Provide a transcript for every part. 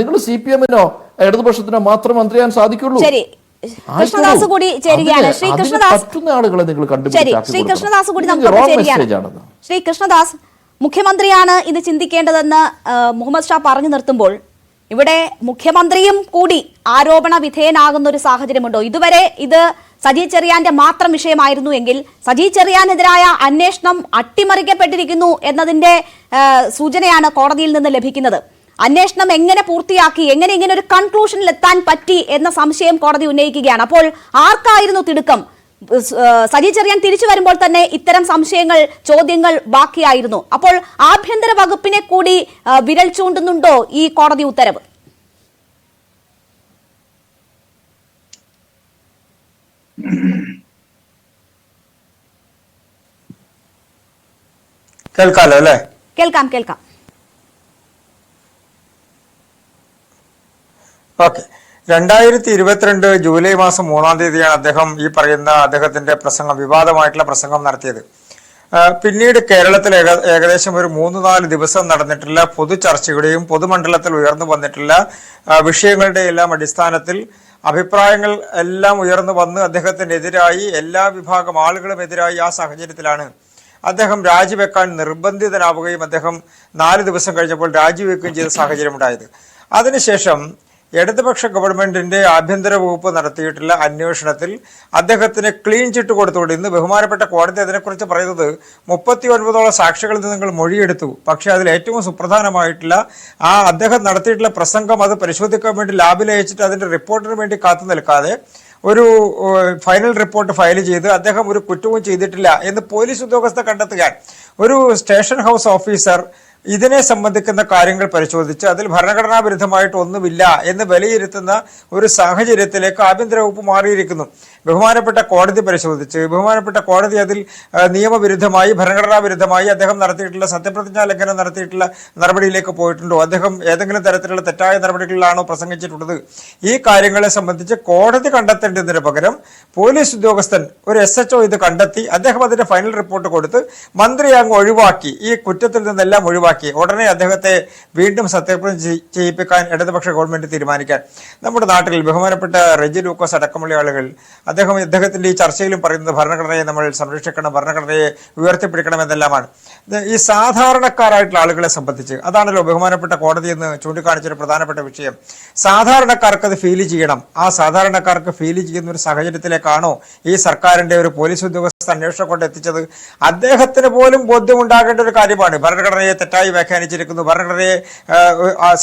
നിങ്ങൾ C P എമ്മിനോ ഇടതുപക്ഷത്തിനോ മാത്രം മന്ത്രിയാൻ സാധിക്കുള്ളൂ. ശരി. കൃഷ്ണദാസ് കൂടി ചേരുകയാണ്. ശ്രീ കൃഷ്ണദാസ് പറ്റുന്ന ആളുകളെ നിങ്ങൾ ശരി. ശ്രീ കൃഷ്ണദാസ് കൂടി നമുക്ക് ചേരുകയാണ്. ശ്രീ കൃഷ്ണദാസ് മുഖ്യമന്ത്രിയാണ് ഇത് ചിന്തിക്കേണ്ടതെന്ന് മുഹമ്മദ് ഷാ പറഞ്ഞു നിർത്തുമ്പോൾ ഇവിടെ മുഖ്യമന്ത്രിയും കൂടി ആരോപണ വിധേയനാകുന്ന ഒരു സാഹചര്യമുണ്ടോ? ഇതുവരെ ഇത് സജി ചെറിയാന്റെ മാത്രം വിഷയമായിരുന്നു എങ്കിൽ സജി ചെറിയാനെതിരായ അന്വേഷണം അട്ടിമറിക്കപ്പെട്ടിരിക്കുന്നു എന്നതിന്റെ സൂചനയാണ് കോടതിയിൽ നിന്ന് ലഭിക്കുന്നത്. അന്വേഷണം എങ്ങനെ പൂർത്തിയാക്കി എങ്ങനെ ഇങ്ങനെ ഒരു കൺക്ലൂഷനിൽ എത്താൻ പറ്റി എന്ന സംശയം കോടതി ഉന്നയിക്കുകയാണ്. അപ്പോൾ ആർക്കായിരുന്നു തിടുക്കം? സജി ചെറിയാൻ തിരിച്ചു വരുമ്പോൾ തന്നെ ഇത്തരം സംശയങ്ങൾ ചോദ്യങ്ങൾ ബാക്കിയായിരുന്നു. അപ്പോൾ ആഭ്യന്തര വകുപ്പിനെ കൂടി വിരൽ ചൂണ്ടുന്നുണ്ടോ ഈ കോടതി ഉത്തരവ്? കേൾക്കാലോ അല്ലേ? കേൾക്കാം കേൾക്കാം. ഓക്കെ. രണ്ടായിരത്തി ഇരുപത്തിരണ്ട് ജൂലൈ മാസം മൂന്നാം തീയതിയാണ് അദ്ദേഹം ഈ പറയുന്ന അദ്ദേഹത്തിന്റെ പ്രസംഗം വിവാദമായിട്ടുള്ള പ്രസംഗം നടത്തിയത്. പിന്നീട് കേരളത്തിൽ ഏകദേശം ഒരു മൂന്ന് നാല് ദിവസം നടന്നിട്ടുള്ള പൊതു ചർച്ചയുടെയും പൊതുമണ്ഡലത്തിൽ ഉയർന്നു വന്നിട്ടുള്ള വിഷയങ്ങളുടെ എല്ലാം അടിസ്ഥാനത്തിൽ അഭിപ്രായങ്ങൾ എല്ലാം ഉയർന്നു വന്ന് അദ്ദേഹത്തിനെതിരായി എല്ലാ വിഭാഗം ആളുകളും എതിരായി ആ സാഹചര്യത്തിലാണ് അദ്ദേഹം രാജിവെക്കാൻ നിർബന്ധിതനാവുകയും അദ്ദേഹം നാല് ദിവസം കഴിഞ്ഞപ്പോൾ രാജിവെക്കുകയും ചെയ്ത സാഹചര്യം ഉണ്ടായത് അതിനുശേഷം ഇടതുപക്ഷ ഗവൺമെന്റിന്റെ ആഭ്യന്തര വകുപ്പ് നടത്തിയിട്ടുള്ള അന്വേഷണത്തിൽ അദ്ദേഹത്തിന് ക്ലീൻ ചിറ്റ് കൊടുത്തുകൊണ്ട് ഇന്ന് ബഹുമാനപ്പെട്ട കോടതി അതിനെക്കുറിച്ച് പറയുന്നത് മുപ്പത്തി ഒൻപതോളം സാക്ഷികളിൽ നിന്ന് നിങ്ങൾ മൊഴിയെടുത്തു. പക്ഷേ അതിൽ ഏറ്റവും സുപ്രധാനമായിട്ടുള്ള ആ അദ്ദേഹം നടത്തിയിട്ടുള്ള പ്രസംഗം അത് പരിശോധിക്കാൻ വേണ്ടി ലാബിൽ അയച്ചിട്ട് അതിന്റെ റിപ്പോർട്ടിന് വേണ്ടി കാത്തു നിൽക്കാതെ ഒരു ഫൈനൽ റിപ്പോർട്ട് ഫയൽ ചെയ്ത് അദ്ദേഹം ഒരു കുറ്റവും ചെയ്തിട്ടില്ല എന്ന് പോലീസ് ഉദ്യോഗസ്ഥ കണ്ടെത്തുകയാണ്. ഒരു സ്റ്റേഷൻ ഹൗസ് ഓഫീസർ ഇതിനെ സംബന്ധിക്കുന്ന കാര്യങ്ങൾ പരിശോധിച്ച് അതിൽ ഭരണഘടനാ വിരുദ്ധമായിട്ട് ഒന്നുമില്ല എന്ന് വിലയിരുത്തുന്ന ഒരു സാഹചര്യത്തിലേക്ക് ആഭ്യന്തര വകുപ്പ് മാറിയിരിക്കുന്നു. ബഹുമാനപ്പെട്ട കോടതി പരിശോധിച്ച് ബഹുമാനപ്പെട്ട കോടതി അതിൽ നിയമവിരുദ്ധമായി ഭരണഘടനാ വിരുദ്ധമായി അദ്ദേഹം നടത്തിയിട്ടുള്ള സത്യപ്രതിജ്ഞാ ലംഘനം നടത്തിയിട്ടുള്ള നടപടിയിലേക്ക് പോയിട്ടുണ്ടോ? അദ്ദേഹം ഏതെങ്കിലും തരത്തിലുള്ള തെറ്റായ നടപടികളിലാണോ പ്രസംഗിച്ചിട്ടുള്ളത്? ഈ കാര്യങ്ങളെ സംബന്ധിച്ച് കോടതി കണ്ടെത്തേണ്ടതിന് പകരം പോലീസ് ഉദ്യോഗസ്ഥൻ ഒരു എസ് എച്ച് ഇത് കണ്ടെത്തി അദ്ദേഹം അതിന്റെ ഫൈനൽ റിപ്പോർട്ട് കൊടുത്ത് മന്ത്രി അങ്ങ് ഒഴിവാക്കി. ഈ കുറ്റത്തിൽ നിന്നെല്ലാം ഒഴിവാക്കി. ഉടനെ അദ്ദേഹത്തെ വീണ്ടും സത്യപ്രതിജ്ഞ ചെയ്- ചെയ്യിപ്പിക്കാൻ ഇടതുപക്ഷ ഗവൺമെന്റ് തീരുമാനിക്കാൻ. നമ്മുടെ നാട്ടിൽ ബഹുമാനപ്പെട്ട റെജി ലൂക്കോസ് അടക്കമുള്ള ആളുകൾ അദ്ദേഹം അദ്ദേഹത്തിന്റെ ഈ ചർച്ചയിലും പറയുന്നത് ഭരണഘടനയെ നമ്മൾ സംരക്ഷിക്കണം ഭരണഘടനയെ ഉയർത്തിപ്പിടിക്കണം എന്നെല്ലാമാണ് ഈ സാധാരണക്കാരായിട്ടുള്ള ആളുകളെ സംബന്ധിച്ച് അതാണല്ലോ ബഹുമാനപ്പെട്ട കോടതി എന്ന് ചൂണ്ടിക്കാണിച്ചൊരു പ്രധാനപ്പെട്ട വിഷയം. സാധാരണക്കാർക്ക് അത് ഫീൽ ചെയ്യണം. ആ സാധാരണക്കാർക്ക് ഫീൽ ചെയ്യുന്ന ഒരു സാഹചര്യത്തിലേക്കാണോ ഈ സർക്കാരിന്റെ ഒരു പോലീസ് ഉദ്യോഗസ്ഥ അന്വേഷണം കൊണ്ട് എത്തിച്ചത് അദ്ദേഹത്തിന് പോലും ബോധ്യമുണ്ടാകേണ്ട ഒരു കാര്യമാണ്. ഭരണഘടനയെ തെറ്റായി വ്യാഖ്യാനിച്ചിരിക്കുന്നു. ഭരണഘടനയെ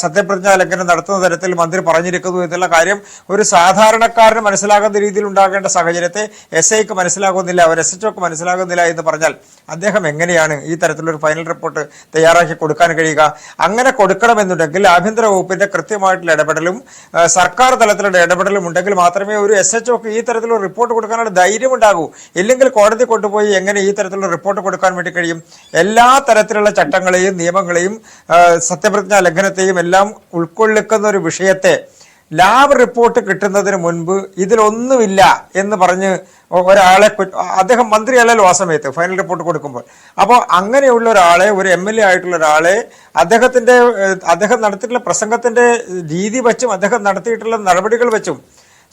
സത്യപ്രതിജ്ഞ ലംഘനം നടത്തുന്ന തരത്തിൽ മന്ത്രി പറഞ്ഞിരിക്കുന്നു എന്നുള്ള കാര്യം ഒരു സാധാരണക്കാരന് മനസ്സിലാകുന്ന രീതിയിൽ ഉണ്ടാകേണ്ട സാഹചര്യത്തെ എസ് ഐക്ക് മനസ്സിലാകുന്നില്ല അവർ എസ് എച്ച് മനസ്സിലാകുന്നില്ല എന്ന് പറഞ്ഞാൽ അദ്ദേഹം എങ്ങനെയാണ് ഈ തരത്തിലൊരു ഫൈനൽ റിപ്പോർട്ട് തയ്യാറാക്കി കൊടുക്കാൻ കഴിയുക? അങ്ങനെ കൊടുക്കണമെന്നുണ്ടെങ്കിൽ ആഭ്യന്തര വകുപ്പിന്റെ കൃത്യമായിട്ടുള്ള ഇടപെടലും സർക്കാർ തലത്തിലുള്ള ഇടപെടലും ഉണ്ടെങ്കിൽ മാത്രമേ ഒരു എസ് എച്ച് ഈ തരത്തിലുള്ള റിപ്പോർട്ട് കൊടുക്കാനുള്ള ധൈര്യം ഉണ്ടാകൂ ഇല്ലെങ്കിൽ കോടതി കൊണ്ടുപോയി എങ്ങനെ ഈ തരത്തിലുള്ള റിപ്പോർട്ട് കൊടുക്കാൻ വേണ്ടി കഴിയും? എല്ലാ തരത്തിലുള്ള ചട്ടങ്ങളെയും നിയമങ്ങളെയും സത്യപ്രതിജ്ഞാ ലംഘനത്തെയും എല്ലാം ഉൾക്കൊള്ളിക്കുന്ന ഒരു വിഷയത്തെ ലാബ് റിപ്പോർട്ട് കിട്ടുന്നതിന് മുൻപ് ഇതിലൊന്നുമില്ല എന്ന് പറഞ്ഞ് ഒരാളെ അദ്ദേഹം മന്ത്രിയല്ലല്ലോ ആ സമയത്ത് ഫൈനൽ റിപ്പോർട്ട് കൊടുക്കുമ്പോൾ. അപ്പോൾ അങ്ങനെയുള്ള ഒരാളെ ഒരു എം എൽ എ ആയിട്ടുള്ള ഒരാളെ അദ്ദേഹത്തിന്റെ അദ്ദേഹം നടത്തിയിട്ടുള്ള പ്രസംഗത്തിന്റെ രീതി വച്ചും അദ്ദേഹം നടത്തിയിട്ടുള്ള നടപടികൾ വെച്ചും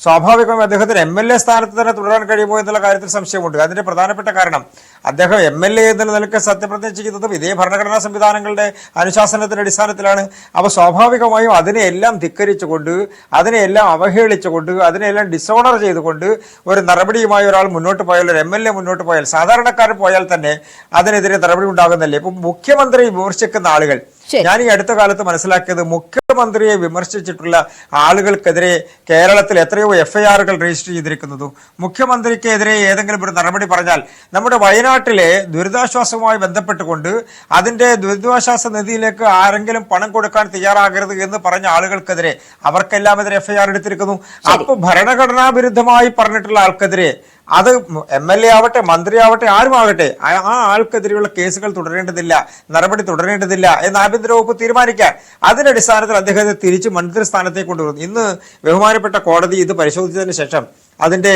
സ്വാഭാവികമായും അദ്ദേഹത്തിന് എം എൽ എ സ്ഥാനത്ത് തന്നെ തുടരാൻ കഴിയുമോ എന്നുള്ള കാര്യത്തിൽ സംശയമുണ്ട് അതിന്റെ പ്രധാനപ്പെട്ട കാരണം അദ്ദേഹം എം എൽ എ എന്നുള്ള നിലയ്ക്ക് സത്യപ്രതിജ്ഞ ചെയ്യുന്നതും ഇതേ ഭരണഘടനാ സംവിധാനങ്ങളുടെ അനുശാസനത്തിന്റെ അടിസ്ഥാനത്തിലാണ് അപ്പോൾ സ്വാഭാവികമായും അതിനെയെല്ലാം ധിക്കരിച്ചുകൊണ്ട് അതിനെയെല്ലാം അവഹേളിച്ചുകൊണ്ട് അതിനെയെല്ലാം ഡിസോണർ ചെയ്തുകൊണ്ട് ഒരു നടപടിയുമായി ഒരാൾ മുന്നോട്ട് പോയാൽ ഒരു എം എൽ എ മുന്നോട്ട് പോയാൽ സാധാരണക്കാരൻ പോയാൽ തന്നെ അതിനെതിരെ നടപടി ഉണ്ടാകുന്നില്ലേ ഇപ്പൊ മുഖ്യമന്ത്രി വിമർശിക്കുന്ന ആളുകൾ. ഞാൻ ഈ അടുത്ത കാലത്ത് മനസ്സിലാക്കിയത് മുഖ്യമന്ത്രിയെ വിമർശിച്ചിട്ടുള്ള ആളുകൾക്കെതിരെ കേരളത്തിൽ എത്രയോ എഫ്ഐആറുകൾ രജിസ്റ്റർ ചെയ്തിരിക്കുന്നതും മുഖ്യമന്ത്രിക്കെതിരെ ഏതെങ്കിലും ഒരു നടപടി പറഞ്ഞാൽ നമ്മുടെ വയനാട്ടിലെ ദുരിതാശ്വാസവുമായി ബന്ധപ്പെട്ടുകൊണ്ട് അതിന്റെ ദുരിതാശ്വാസ നിധിയിലേക്ക് ആരെങ്കിലും പണം കൊടുക്കാൻ തയ്യാറാകരുത് എന്ന് പറഞ്ഞ ആളുകൾക്കെതിരെ അവർക്കെല്ലാം എതിരെ എഫ്ഐആർ എടുത്തിരിക്കുന്നു. അപ്പൊ ഭരണഘടനാ വിരുദ്ധമായി പറഞ്ഞിട്ടുള്ള ആൾക്കെതിരെ അത് എം എൽ എ ആവട്ടെ മന്ത്രി ആവട്ടെ ആരുമാകട്ടെ ആ ആൾക്കെതിരെയുള്ള കേസുകൾ തുടരേണ്ടതില്ല നടപടി തുടരേണ്ടതില്ല എന്ന് ആഭ്യന്തര വകുപ്പ് തീരുമാനിക്കാൻ. അതിന്റെ അടിസ്ഥാനത്തിൽ അദ്ദേഹത്തെ തിരിച്ച് മന്ത്രി സ്ഥാനത്തേക്ക് കൊണ്ടുവരുന്നു. ഇന്ന് ബഹുമാനപ്പെട്ട കോടതി ഇത് പരിശോധിച്ചതിന് ശേഷം അതിന്റെ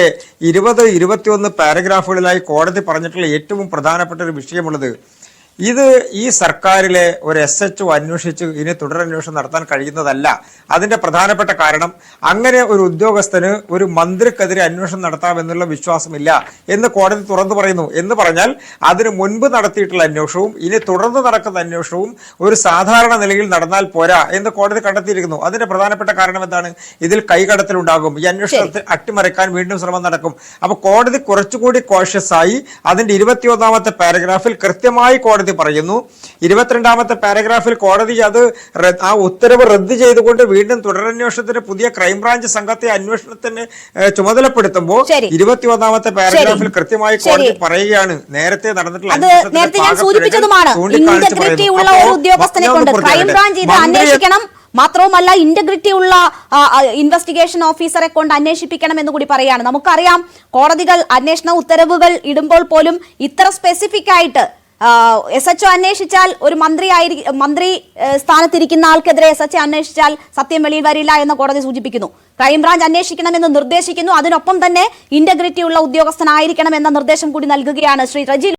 ഇരുപത് ഇരുപത്തിയൊന്ന് പാരഗ്രാഫുകളിലായി കോടതി പറഞ്ഞിട്ടുള്ള ഏറ്റവും പ്രധാനപ്പെട്ട ഒരു വിഷയമുള്ളത് ഇത് ഈ സർക്കാരിലെ ഒരു എസ് എച്ച് അന്വേഷിച്ച് ഇനി തുടരന്വേഷണം നടത്താൻ കഴിയുന്നതല്ല. അതിന്റെ പ്രധാനപ്പെട്ട കാരണം അങ്ങനെ ഒരു ഉദ്യോഗസ്ഥന് ഒരു മന്ത്രിക്കെതിരെ അന്വേഷണം നടത്താമെന്നുള്ള വിശ്വാസമില്ല എന്ന് കോടതി തുറന്നു പറയുന്നു. എന്ന് പറഞ്ഞാൽ അതിന് മുൻപ് നടത്തിയിട്ടുള്ള അന്വേഷണവും ഇനി തുടർന്ന് നടക്കുന്ന അന്വേഷണവും ഒരു സാധാരണ നിലയിൽ നടന്നാൽ പോരാ എന്ന് കോടതി കണ്ടെത്തിയിരിക്കുന്നു. അതിന്റെ പ്രധാനപ്പെട്ട കാരണം എന്താണ്? ഇതിൽ കൈകടത്തലുണ്ടാകും. ഈ അന്വേഷണത്തിൽ അട്ടിമറിക്കാൻ വീണ്ടും ശ്രമം നടക്കും. അപ്പൊ കോടതി കുറച്ചുകൂടി കോഷ്യസ് ആയി അതിന്റെ ഇരുപത്തിയൊന്നാമത്തെ പാരഗ്രാഫിൽ കൃത്യമായി കോടതി പറയുന്നു. ഇരുപത്തിരണ്ടാമത്തെ പാരഗ്രാഫിൽ കോടതി അത് ആ ഉത്തരവ് റദ്ദ് ചെയ്തുകൊണ്ട് വീണ്ടും തുടരന്വേഷണത്തിന് പുതിയ ക്രൈംബ്രാഞ്ച് സംഘത്തെ അന്വേഷണത്തിന് ചുമതലപ്പെടുത്തുമ്പോൾ. ഇരുപത്തിയൊന്നാമത്തെ പാരഗ്രാഫിൽ കൃത്യമായി. കോടതി പറയുകയാണ്. നേരത്തെ നടന്നിട്ടുള്ള മാത്രവുമല്ല ഇന്റഗ്രിറ്റി ഉള്ള ഇൻവെസ്റ്റിഗേഷൻ ഓഫീസറെ കൊണ്ട് അന്വേഷിപ്പിക്കണം എന്ന് കൂടി പറയാണ് നമുക്കറിയാം കോടതികൾ അന്വേഷണ ഉത്തരവുകൾ ഇടുമ്പോൾ പോലും ഇത്ര സ്പെസിഫിക് ആയിട്ട് എസ് എച്ച് അന്വേഷിച്ചാൽ ഒരു മന്ത്രി ആയിരി മന്ത്രി സ്ഥാനത്തിരിക്കുന്ന ആൾക്കെതിരെ എസ് എച്ച് അന്വേഷിച്ചാൽ സത്യം വെളിയിൽ വരില്ല എന്ന് കോടതി സൂചിപ്പിക്കുന്നു. ക്രൈംബ്രാഞ്ച് അന്വേഷിക്കണമെന്ന് നിർദ്ദേശിക്കുന്നു. അതിനൊപ്പം തന്നെ ഇന്റഗ്രിറ്റി ഉള്ള ഉദ്യോഗസ്ഥനായിരിക്കണം എന്ന നിർദ്ദേശം കൂടി നൽകുകയാണ് ശ്രീ റജി